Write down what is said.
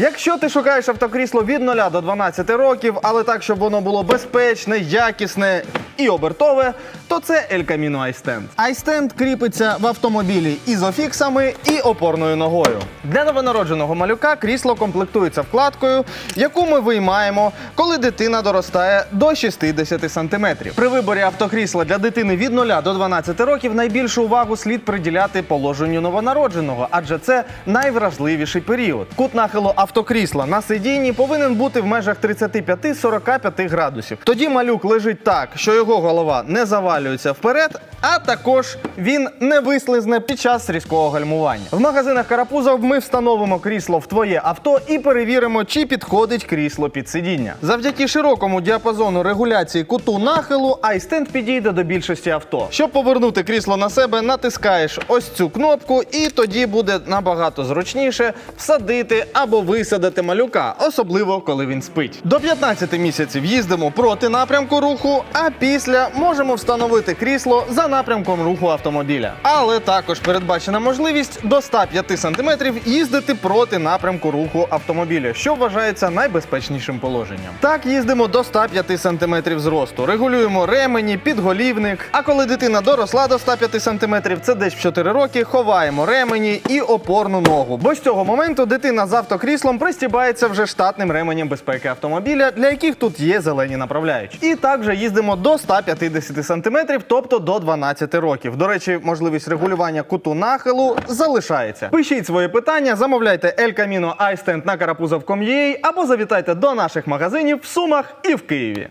Якщо ти шукаєш автокрісло від 0 до 12 років, але так, щоб воно було безпечне, якісне і обертове, то це El Camino iStand. iStand кріпиться в автомобілі ізофіксами і опорною ногою. Для новонародженого малюка крісло комплектується вкладкою, яку ми виймаємо, коли дитина доростає до 60 см. При виборі автокрісла для дитини від 0 до 12 років найбільшу увагу слід приділяти положенню новонародженого, адже це найвразливіший період. Кут нахилу автокрісла на сидінні повинен бути в межах 35-45 градусів. Тоді малюк лежить так, що його голова не завалюється вперед, а також він не вислизне під час різкого гальмування. В магазинах Карапузов ми встановимо крісло в твоє авто і перевіримо, чи підходить крісло під сидіння. Завдяки широкому діапазону регуляції куту нахилу, iStand підійде до більшості авто. Щоб повернути крісло на себе, натискаєш ось цю кнопку, і тоді буде набагато зручніше всадити або висадити малюка, особливо коли він спить. До 15 місяців їздимо проти напрямку руху, а після можемо встановити крісло за напрямком руху автомобіля. Але також передбачена можливість до 105 см їздити проти напрямку руху автомобіля, що вважається найбезпечнішим положенням. Так їздимо до 105 см зросту, регулюємо ремені, підголівник. А коли дитина доросла до 105 см, це десь в 4 роки, ховаємо ремені і опорну ногу. Бо з цього моменту дитина з автокріслом пристібається вже штатним ременем безпеки автомобіля, для яких тут є зелені направляючі. І також їздимо до 150 см, тобто до 12 років. До речі, можливість регулювання куту нахилу залишається. Пишіть свої питання, замовляйте El Camino iStand на карапузов.com.ua або завітайте до наших магазинів в Сумах і в Києві.